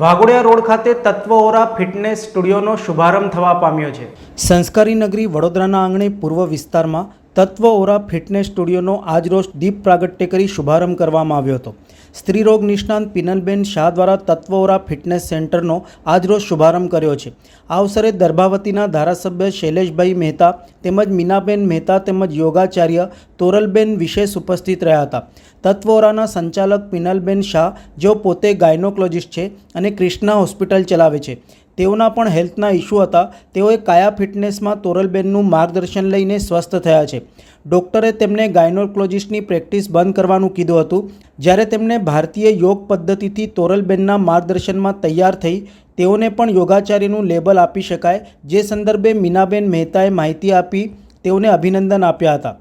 Waghodia road ખાતે તત્વઓરા fitness સ્ટુડિયોનો શુભારંભ થવા પામ્યો છે. સંસ્કારી નગરી વડોદરાના આંગણે પૂર્વ વિસ્તારમાં તત્વઓરા ફિટનેસ સ્ટુડિયોનો આજરોજ દીપ પ્રાગટ્ય કરી શુભારંભ કરવામાં આવ્યો હતો. સ્ત્રીરોગ નિષ્ણાંત પિનલબેન શાહ દ્વારા તત્વ ઓરા ફિટનેસ સેન્ટરનો આજરોજ શુભારંભ કર્યો છે. આ અવસરે દર્ભાવતીના ધારાસભ્ય શૈલેષભાઈ મહેતા તેમજ મીનાબેન મહેતા તેમજ યોગાચાર્ય તોરલબેન વિશેષ ઉપસ્થિત રહ્યા હતા. તત્વોરાના સંચાલક પિનલબેન શાહ, જેઓ પોતે ગાયનોકોલોજિસ્ટ છે અને ક્રિષ્ના હોસ્પિટલ ચલાવે છે. તેઓના પણ હેલ્થના ઇસ્યુ હતા. તેઓએ કાયા ફિટનેસમાં તોરલબેનનું માર્ગદર્શન લઈને સ્વસ્થ થયા છે. ડૉક્ટરે તેમને ગાયનોકોલોજિસ્ટની પ્રેક્ટિસ બંધ કરવાનું કીધું હતું. જ્યારે તેમણે ભારતીય યોગ પદ્ધતિથી તોરલબેનના માર્ગદર્શનમાં તૈયાર થઈ, તેઓને પણ યોગાચાર્યનું લેબલ આપી શકાય. જે સંદર્ભે મીનાબેન મહેતાએ માહિતી આપી, તેઓને અભિનંદન આપ્યા હતા.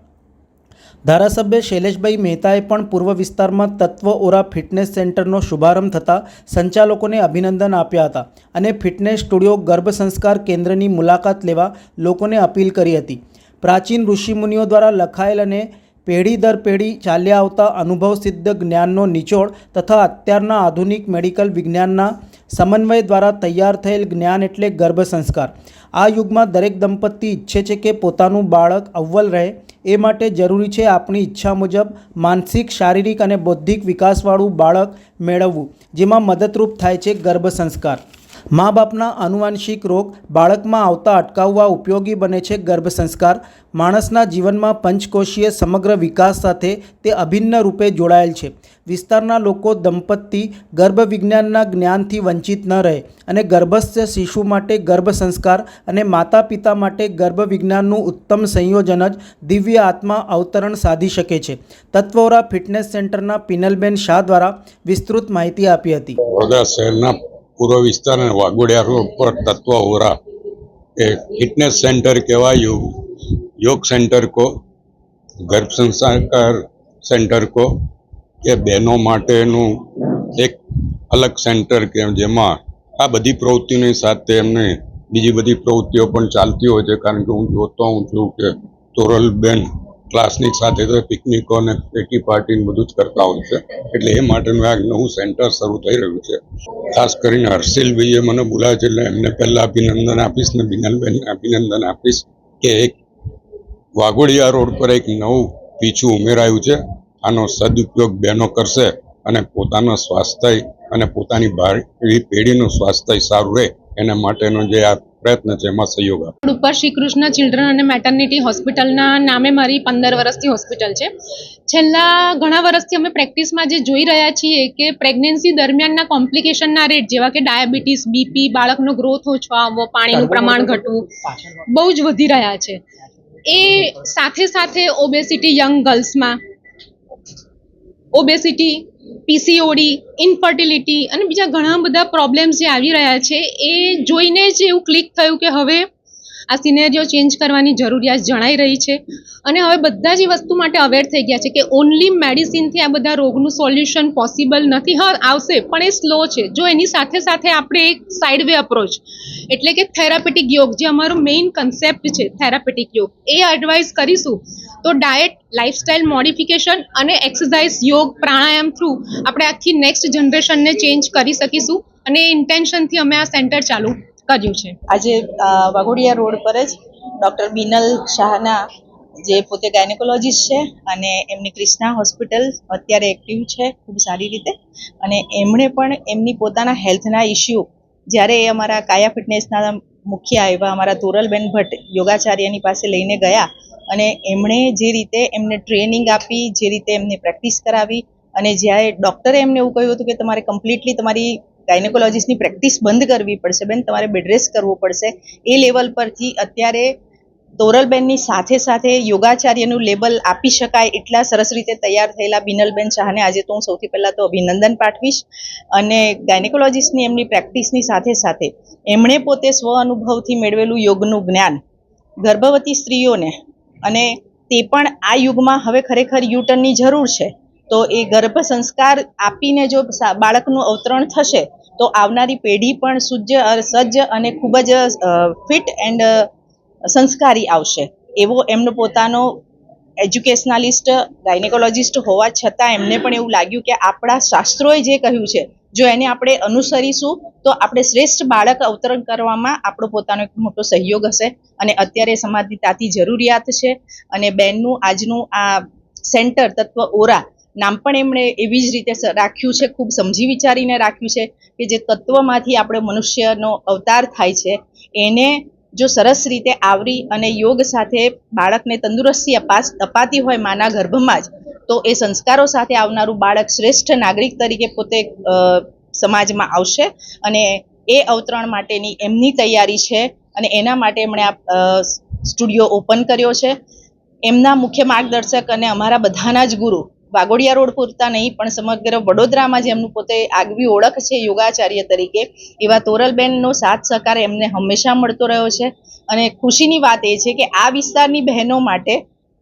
ધારાસભ્ય શૈલેષભાઈ મહેતાએ પણ પૂર્વ વિસ્તારમાં તત્વ ઓરા ફિટનેસ સેન્ટરનો શુભારંભ થતાં સંચાલકોને અભિનંદન આપ્યા હતા અને ફિટનેસ સ્ટુડિયો ગર્ભ સંસ્કાર કેન્દ્રની મુલાકાત લેવા લોકોને અપીલ કરી હતી. પ્રાચીન ઋષિમુનિઓ દ્વારા લખાયેલ અને પેઢી દર પેઢી ચાલ્યા આવતા અનુભવ સિદ્ધ જ્ઞાનનો નિચોડ તથા અત્યારના આધુનિક મેડિકલ વિજ્ઞાનના સમન્વય દ્વારા તૈયાર થયેલ જ્ઞાન એટલે ગર્ભ સંસ્કાર. આ યુગમાં દરેક દંપતી ઈચ્છે છે કે પોતાનું બાળક અવ્વલ રહે એ માટે જરૂરી છે આપણી ઈચ્છા મુજબ માનસિક, શારીરિક અને બૌદ્ધિક વિકાસવાળું બાળક મેળવવું, જેમાં મદદરૂપ થાય છે ગર્ભ સંસ્કાર. મા બાપના આનુવાંશિક રોગ બાળકમાં આવતા અટકાવવા ઉપયોગી બને છે ગર્ભ સંસ્કાર. માણસના જીવનમાં પંચકોશીય સમગ્ર વિકાસ સાથે તે અભિન્ન રૂપે જોડાયેલ છે. વિસ્તારના લોકો દંપતી ગર્ભ વિજ્ઞાનના જ્ઞાનથી વંચિત ન રહે અને ગર્ભસ્થ શિશુ માટે ગર્ભ સંસ્કાર અને માતા પિતા માટે ગર્ભ વિજ્ઞાનનું ઉત્તમ સંયોજન જ દિવ્ય આત્મા અવતરણ સાધી શકે છે. તત્વોરા ફિટનેસ સેન્ટરના પિનલબેન શાહ દ્વારા વિસ્તૃત માહિતી આપી હતી. પૂર્વ વિસ્તાર અને વાઘોડિયા રોડ પર તત્વ હોરા. એ ફિટનેસ સેન્ટર કહેવાય, યોગ સેન્ટર કો, ગર્ભ સંસ્કાર સેન્ટર કો, કે બહેનો માટેનું એક અલગ સેન્ટર કે જેમાં આ બધી પ્રવૃત્તિની સાથે એમને બીજી બધી પ્રવૃત્તિઓ પણ ચાલતી હોય છે. કારણ કે હું જોતો હું છું કે તોરલબેન ક્લાસની સાથે તો પિકનિકો અને પેટી પાર્ટી બધું જ કરતા હોય છે. એટલે એ માટેનું આ નવું સેન્ટર શરૂ થઈ રહ્યું છે. ખાસ કરીને હર્ષિલભાઈએ મને બોલાવે છે એટલે એમને પહેલાં અભિનંદન આપીશ ને બિનલબેનને અભિનંદન આપીશ કે એક વાઘોડિયા રોડ પર એક નવું પીછું ઉમેરાયું છે. આનો સદુપયોગ બહેનો કરશે અને પોતાનું સ્વાસ્થ્ય અને પોતાની ભાવિ પેઢીનું સ્વાસ્થ્ય સારું રહે એના માટેનો જે આ પ્રયત્ન છે, એમાં સહયોગ ઉપર શ્રી કૃષ્ણ ચિલ્ડ્રન અને મેટર્નિટી હોસ્પિટલના નામે મારી પંદર વર્ષથી હોસ્પિટલ છે. છેલ્લા ઘણા વર્ષથી અમે પ્રેક્ટિસમાં જે જોઈ રહ્યા છીએ કે પ્રેગ્નન્સી દરમિયાનના કોમ્પ્લિકેશનના રેટ જેવા કે ડાયાબિટીસ બીપી બાળકનો ગ્રોથ ઓછો આવવો, પાણીનું પ્રમાણ ઘટવું, બહુ જ વધી રહ્યા છે. એ સાથે સાથે ઓબેસિટી યંગ ગર્લ્સમાં ઓબેસિટી પીસીઓડી ઇન્ફર્ટિલિટી અને બીજા ઘણા બધા પ્રોબ્લેમ્સ જે આવી રહ્યા છે, એ જોઈને જ એવું ક્લિક થયું કે હવે આ સિનેરિયો ચેન્જ કરવાની જરૂરિયાત જણાઈ રહી છે. અને હવે બધા જ વસ્તુ માટે અવેર થઈ ગયા છે કે ઓનલી મેડિસિનથી આ બધા રોગનું સોલ્યુશન પોસિબલ નથી. હા, આવશે, પણ એ સ્લો છે. જો એની સાથે સાથે આપણે એક સાઇડ વે અપ્રોચ એટલે કે થેરાપેટિક યોગ, જે અમારો મેઇન કન્સેપ્ટ છે થેરાપેટિક યોગ, એ એડવાઇસ કરીશું, તો ડાયટ લાઇફસ્ટાઇલ મોડિફિકેશન અને એક્સરસાઇઝ યોગ, પ્રાણાયામ થ્રુ આપણે આખી નેક્સ્ટ જનરેશનને ચેન્જ કરી શકીશું. અને એ ઇન્ટેન્શનથી અમે આ સેન્ટર ચાલુ કર્યું છે. આજે વાઘોડિયા રોડ પર જ ડૉક્ટર બિનલ શાહના જે પોતે ગાયનેકોલોજીસ્ટ છે અને એમની ક્રિષ્ના હોસ્પિટલ અત્યારે એક્ટિવ છે, ખૂબ સારી રીતે. અને એમણે પણ એમની પોતાના હેલ્થના ઇસ્યુ જ્યારે એ અમારા કાયા ફિટનેસના મુખ્ય એવા અમારા તોરલબેન ભટ્ટ યોગાચાર્યની પાસે લઈને ગયા અને એમણે જે રીતે એમને ટ્રેનિંગ આપી, જે રીતે એમને પ્રેક્ટિસ કરાવી અને જ્યારે ડૉક્ટરે એમને એવું કહ્યું હતું કે તમારે કમ્પ્લીટલી તમારી ગાયનેકોલોજીસ્ટની પ્રેક્ટિસ બંધ કરવી પડશે. બેન, તમારે બેડ રેસ્ટ કરવું પડશે. એ લેવલ પરથી અત્યારે તોરલબેનની સાથે સાથે યોગાચાર્યનું લેબલ આપી શકાય એટલા સરસ રીતે તૈયાર થયેલા બિનલબેન શાહને આજે તો હું સૌથી પહેલાં તો અભિનંદન પાઠવીશ અને ગાયનેકોલોજીસ્ટની એમની પ્રેક્ટિસની સાથે સાથે એમણે પોતે સ્વ અનુભવથી મેળવેલું યોગનું જ્ઞાન ગર્ભવતી સ્ત્રીઓને અને તે પણ આ યુગમાં હવે ખરેખર યુટર્નની જરૂર છે. તો એ ગર્ભ સંસ્કાર આપીને જો બાળકનું અવતરણ થશે તો આવનારી પેઢી પણ સુજ્જ સજ્જ અને ખૂબ જ ફિટ એન્ડ સંસ્કારી આવશે. એવો એમનો પોતાનો એજ્યુકેશનાલિસ્ટ ગાયનેકોલોજીસ્ટ હોવા છતાં એમને પણ એવું લાગ્યું કે આપણા શાસ્ત્રોએ જે કહ્યું છે, જો એને આપણે અનુસરીશું, તો આપણે શ્રેષ્ઠ બાળક અવતરણ કરવામાં આપણો પોતાનો એક મોટો સહયોગ હશે. અને અત્યારે સમાજની તાતી જરૂરિયાત છે. અને બેનનું આજનું આ સેન્ટર તત્વ ઓરા નામ પણ એમણે એવી જ રીતે રાખ્યું છે, ખૂબ સમજી વિચારીને રાખ્યું છે કે જે તત્વમાંથી આપણે મનુષ્યનો અવતાર થાય છે, એને જો સરસ રીતે આવરી અને યોગ સાથે બાળકને તંદુરસ્તી અપાસ, અપાતી હોય માના ગર્ભમાં જ, તો એ સંસ્કારો સાથે આવનારું બાળક શ્રેષ્ઠ નાગરિક તરીકે પોતે સમાજમાં આવશે અને એ અવતરણ માટેની એમની તૈયારી છે અને એના માટે એમણે આ સ્ટુડિયો ઓપન કર્યો છે. એમના મુખ્ય માર્ગદર્શક અને અમારા બધાના જ ગુરુ વાઘોડિયા રોડ પૂરતા નહીં, પણ સમગ્ર વડોદરામાં જેમનું પોતે આગવી ઓળખ છે યોગાચાર્ય તરીકે. એવા તોરલબેનનો સાથ સહકાર એમને હંમેશા મળતો રહ્યો છે. અને ખુશીની વાત એ છે કે આ વિસ્તારની બહેનો માટે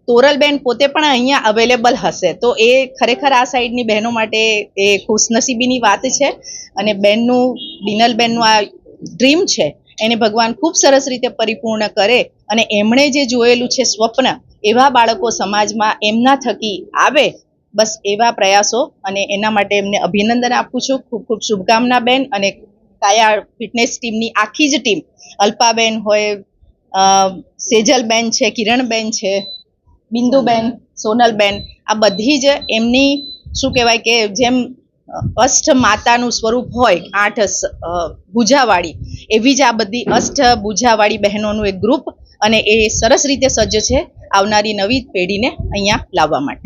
તોરલબેન પોતે પણ અહીંયા અવેલેબલ હશે. તો એ ખરેખર આ સાઈડની બહેનો માટે એ ખુશનસીબીની વાત છે. અને બેનનું, બિનલબેનનું આ ડ્રીમ છે. એને ભગવાન ખૂબ સરસ રીતે પરિપૂર્ણ કરે. અને એમણે જે જોયેલું છે સ્વપ્ન, એવા બાળકો સમાજમાં એમના થકી આવે બસ એવા પ્રયાસો અને એના માટે એમને અભિનંદન આપું છું. ખૂબ ખૂબ શુભકામના બેન અને કાયા ફિટનેસ ટીમની આખી જ ટીમ અલ્પાબેન હોય સેજલબેન છે, કિરણબેન છે, બિંદુબેન, સોનલબેન, આ બધી જ એમની શું કહેવાય કે જેમ અષ્ટ માતાનું સ્વરૂપ હોય, આઠ ભુજાવાળી, એવી જ આ બધી અષ્ટ ભુજાવાળી બહેનોનું એક ગ્રુપ અને એ સરસ રીતે સજ્જ છે આવનારી નવી પેઢીને અહીંયા લાવવા માટે.